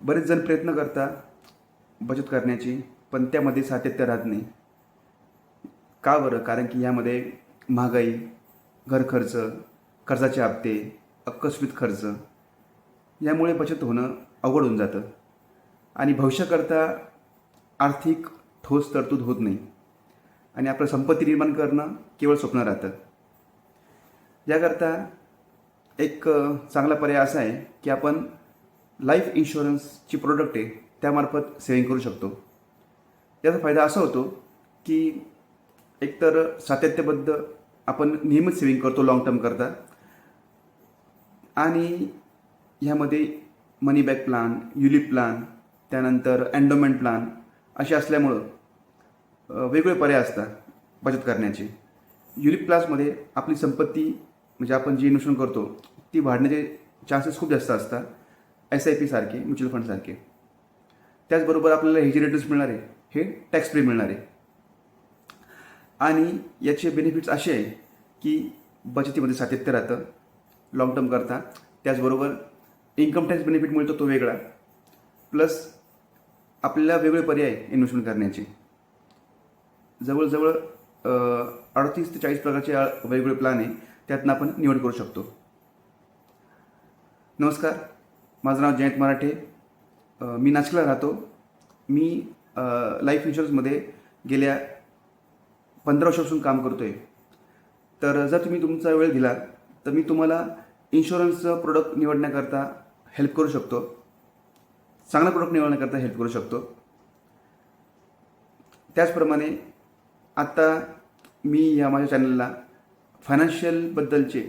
बरेच जण प्रयत्न करता बचत करण्याची पण त्यामध्ये सातत्य राहत नाही. का बरं? कारण की यामध्ये महागाई घर खर्च कर्जाचे हप्ते अकस्मित खर्च यामुळे बचत होणं अवघड होऊन जातं. आणि भविष्याकरता आर्थिक ठोस तरतूद होत नाही. आणि आपलं संपत्ती निर्माण करणं केवळ स्वप्न राहतं. याकरता एक चांगला पर्याय असा आहे की आपण लाईफ इन्शुरन्सची प्रोडक्ट आहे त्यामार्फत सेविंग करू शकतो. याचा फायदा असा होतो की एकतर सातत्यबद्ध आपण नियमित सेविंग करतो लाँग टर्म करता. आणि ह्यामध्ये money back plan ULIP plan त्यानंतर अँडोमेंट प्लान असे असल्यामुळं वेगवेगळे पर्याय असतात बचत करण्याचे. युलिप प्लासमध्ये आपली संपत्ती म्हणजे आपण जी इन्व्हेस्टमेंट करतो ती वाढण्याचे चान्सेस खूप जास्त असतात. एस आय पी सारखे म्युच्युअल फंडसारखे त्याचबरोबर आपल्याला हे जे रिटर्न्स मिळणार आहे हे टॅक्स फ्री मिळणार. आहे आणि याचे बेनिफिट्स असे आहे की बचतीमध्ये सातत्य राहतं लॉंग टर्म करता. त्याचबरोबर इन्कम टॅक्स बेनिफिट मिळतो तो वेगळा. प्लस आपल्याला वेगळे पर्याय इन्व्हेस्टमेंट करण्याचे. जवळजवळ अडतीस ते चाळीस प्रकारचे वेगवेगळे प्लॅन आहे त्यातनं आपण निवड करू शकतो. नमस्कार. माझं नाव जयंत मराठे. मी नाशिकला राहतो. मी लाईफ इन्शुरन्समध्ये गेल्या पंधरा वर्षापासून काम करतो आहे तर जर तुम्ही तुमचा वेळ दिला तर मी तुम्हाला इन्शुरन्सचं प्रोडक्ट निवडण्याकरता हेल्प करू शकतो. चांगला प्रोडक्ट निवडण्याकरता हेल्प करू शकतो. त्याचप्रमाणे आत्ता मी या माझ्या चॅनलला फायनान्शियलबद्दलचे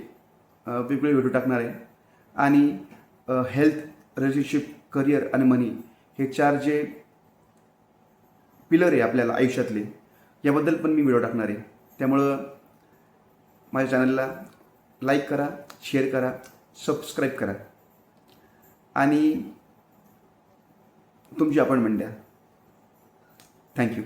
वेगवेगळे व्हिडिओ टाकणार आहे. आणि हेल्थ रिलेशनशिप करिअर आणि मनी हे चार जे पिलर आहे आपल्याला आयुष्यातले याबद्दल पण मी व्हिडिओ टाकणार आहे. त्यामुळं माझ्या चॅनलला लाईक करा शेअर करा सबस्क्राईब करा. आणि तुमची अपॉइंटमेंट द्या. थँक्यू